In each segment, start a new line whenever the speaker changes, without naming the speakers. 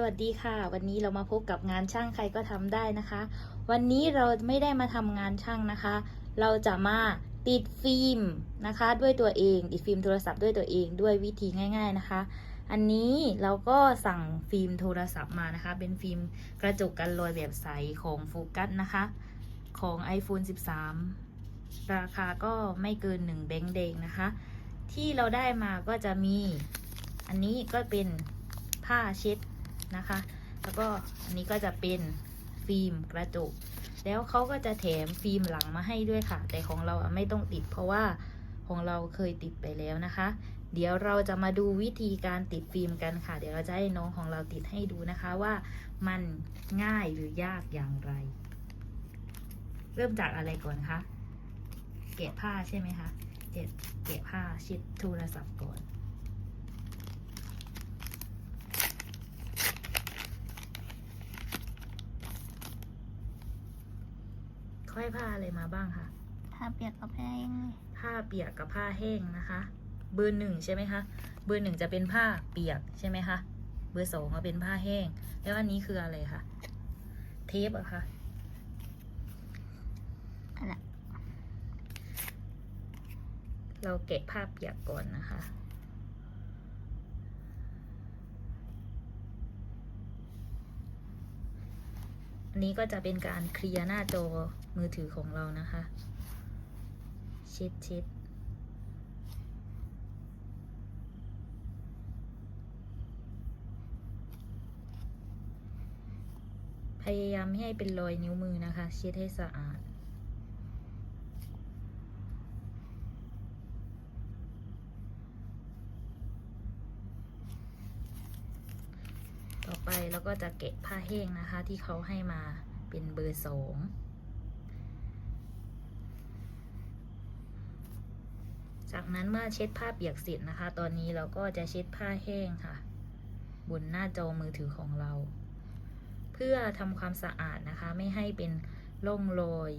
สวัสดีค่ะ วันนี้เรามาพบกับงานช่างใครก็ทำได้นะคะ วันนี้เราไม่ได้มาทำงานช่างนะคะ เราจะมาติดฟิล์มนะคะ ด้วยตัวเองติดฟิล์มโทรศัพท์ด้วยตัวเองด้วยวิธีง่าย ๆนะคะ อันนี้เราก็สั่งฟิล์มโทรศัพท์มานะคะ เป็นฟิล์มกระจกกันรอยแบบใสของโฟกัสนะคะ ของ iPhone 13 ราคาก็ไม่เกิน1แบงค์แดงนะคะ ที่เราได้มาก็จะมีอันนี้ก็เป็นผ้าเช็ด นะคะ แล้วก็อันนี้ก็จะเป็นฟิล์มกระจก แล้วเขาก็จะแถมฟิล์มหลังมาให้ด้วยค่ะ แต่ของเราไม่ต้องติดเพราะว่าของเราเคยติดไปแล้วนะคะ เดี๋ยวเราจะมาดูวิธีการติดฟิล์มกันค่ะ เดี๋ยวเราจะให้น้องของเราติดให้ดูนะคะว่ามันง่ายหรือยากอย่างไร เริ่มจากอะไรก่อนคะแกะผ้าใช่ไหมคะแกะแกะผ้าช็ดโทรศัพท์ก่อน ค่อยผ้าอะไรมาบ้างคะ
ถ้าเปียกกับแห้งเลย
ผ้าเปียกกับผ้าแห้งนะคะ เบอร์หนึ่งใช่ไหมคะเบอร์หนึ่งจะเป็นผ้าเปียกใช่ไหมคะเบอร์สองก็เป็นผ้าแห้ง แล้วอันนี้คืออะไรคะเทปอะคะ
อันน่ะ
เราแกะผ้าเปียกก่อนนะคะ นี้ก็จะเป็นการเคลียร์หน้าจอมือถือของเรานะคะ ชิดชิดพยายามไม่ให้เป็นรอยนิ้วมือนะคะเช็ดให้สะอาด ต่อไปเราก็จะเก็บผ้าแห้งนะคะ ที่เขาให้มาเป็นเบอร์สองจากนั้นเมื่อเช็ดผ้าเปียกเสร็จนะคะ ตอนนี้เราก็จะเช็ดผ้าแห้งค่ะ บนหน้าจอมือถือของเรา เพื่อทำความสะอาดนะคะ ไม่ให้เป็นร่องรอย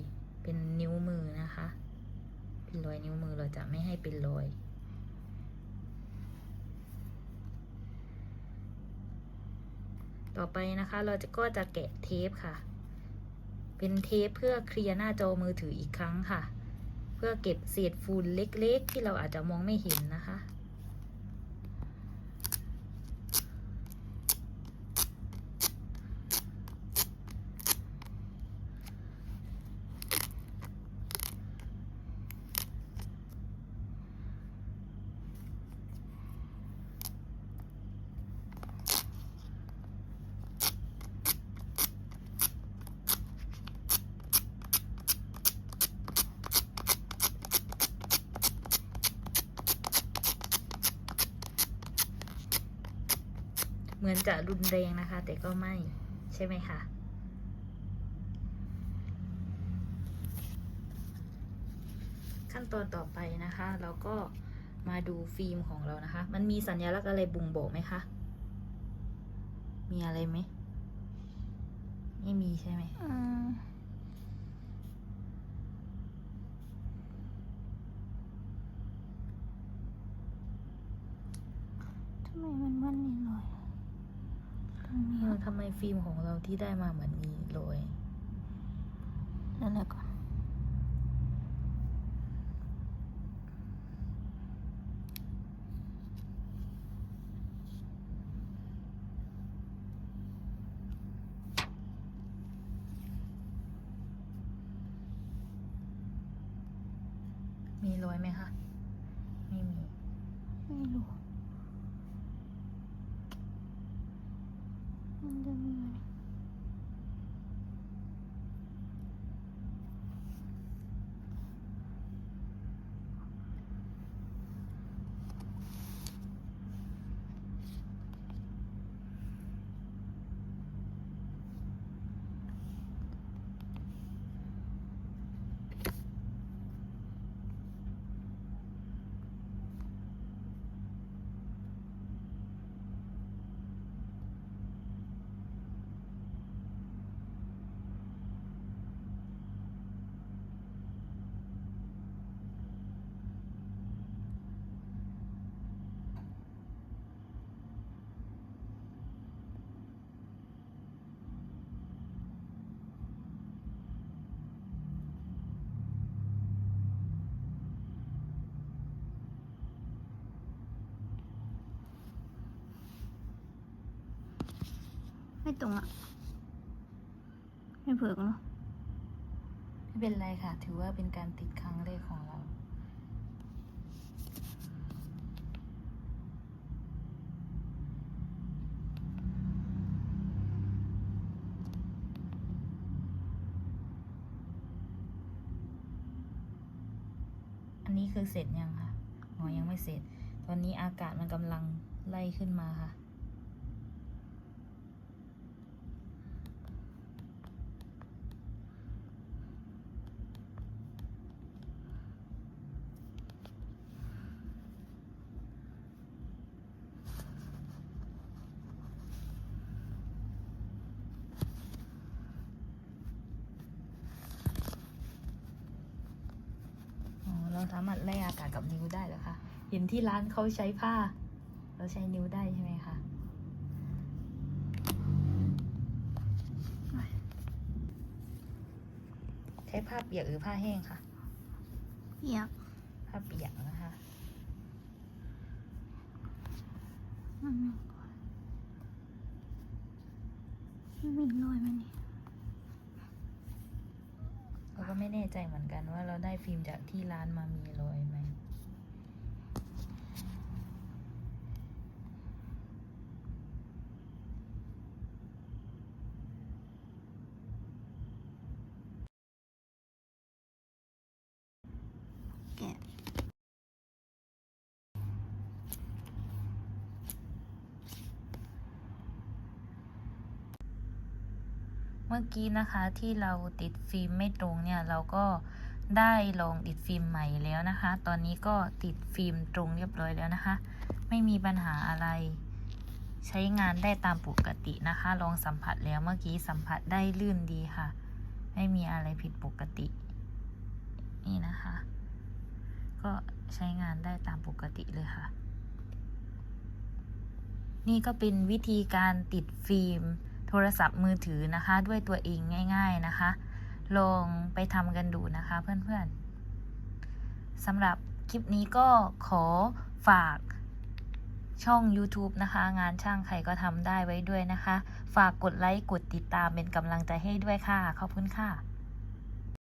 เป็นนิ้วมือนะคะ เป็นรอยนิ้วมือเราจะไม่ให้เป็นรอย ต่อไปนะคะ เราจะก็จะแกะเทปค่ะ เป็นเทปเพื่อเคลียร์หน้าจอมือถืออีกครั้งค่ะ เพื่อเก็บเศษฝุ่นเล็กๆ ที่เราอาจจะมองไม่เห็นนะคะ เหมือนจะรุนแรงนะคะ แต่ก็ไม่ใช่ไหมคะขั้นตอนต่อไปนะคะ เราก็มาดูฟิล์มของเรานะคะ มันมีสัญลักษณ์อะไรบ่งบอกไหมคะ มีอะไรไหม ไม่มีใช่ไหม
ทำไมมันมันนี่ลอยตรงนี้
เออ ทำไมฟิล์มของเราที่ได้มาเหมือนมีรอย
นั่นแหละก่อน
มีรอยไหมคะ ไม่มี
ไม่รู้ ไม่ตรงอะ ไม่เผือกเนาะ
ไม่เป็นไรค่ะ ถือว่าเป็นการติดครั้งแรกของเรา อันนี้คือเสร็จยังค่ะอ๋อยังไม่เสร็จ ตอนนี้อากาศมันกำลังไล่ขึ้นมาค่ะ เราสามารถไล่อากาศกับนิ้วได้เหรอคะเห็นที่ร้านเขาใช้ผ้า เราใช้นิ้วได้ใช่ไหมคะใช้ผ้าเปียกหรือผ้าแห้งคะ
เปียก
ผ้าเปียกนะคะ
มันหนึ่งก่อนมันมีรอยไหมนี่
เราก็ไม่แน่ ใจเหมือนกันว่าเราได้ฟิล์มจากที่ร้านมามีรอยไหม เมื่อกี้นะคะที่เราติดฟิล์มไม่ตรงเนี่ยเราก็ได้ลองติดฟิล์มใหม่แล้วนะคะ ตอนนี้ก็ติดฟิล์มตรงเรียบร้อยแล้วนะคะ ไม่มีปัญหาอะไร ใช้งานได้ตามปกตินะคะ ลองสัมผัสแล้วเมื่อกี้สัมผัสได้ลื่นดีค่ะ ไม่มีอะไรผิดปกติ นี่นะคะ ก็ใช้งานได้ตามปกติเลยค่ะ นี่ก็เป็นวิธีการติดฟิล์ม โทรศัพท์มือถือนะคะ ด้วยตัวเองง่าย ๆนะคะ ลองไปทำกันดูนะคะเพื่อนๆสำหรับคลิปนี้ก็ขอฝากช่อง YouTube นะคะ งานช่างใครก็ทำได้ไว้ด้วยนะคะ ฝากกดไลค์ กดติดตามเป็นกำลังใจให้ด้วยค่ะ ขอบคุณค่ะ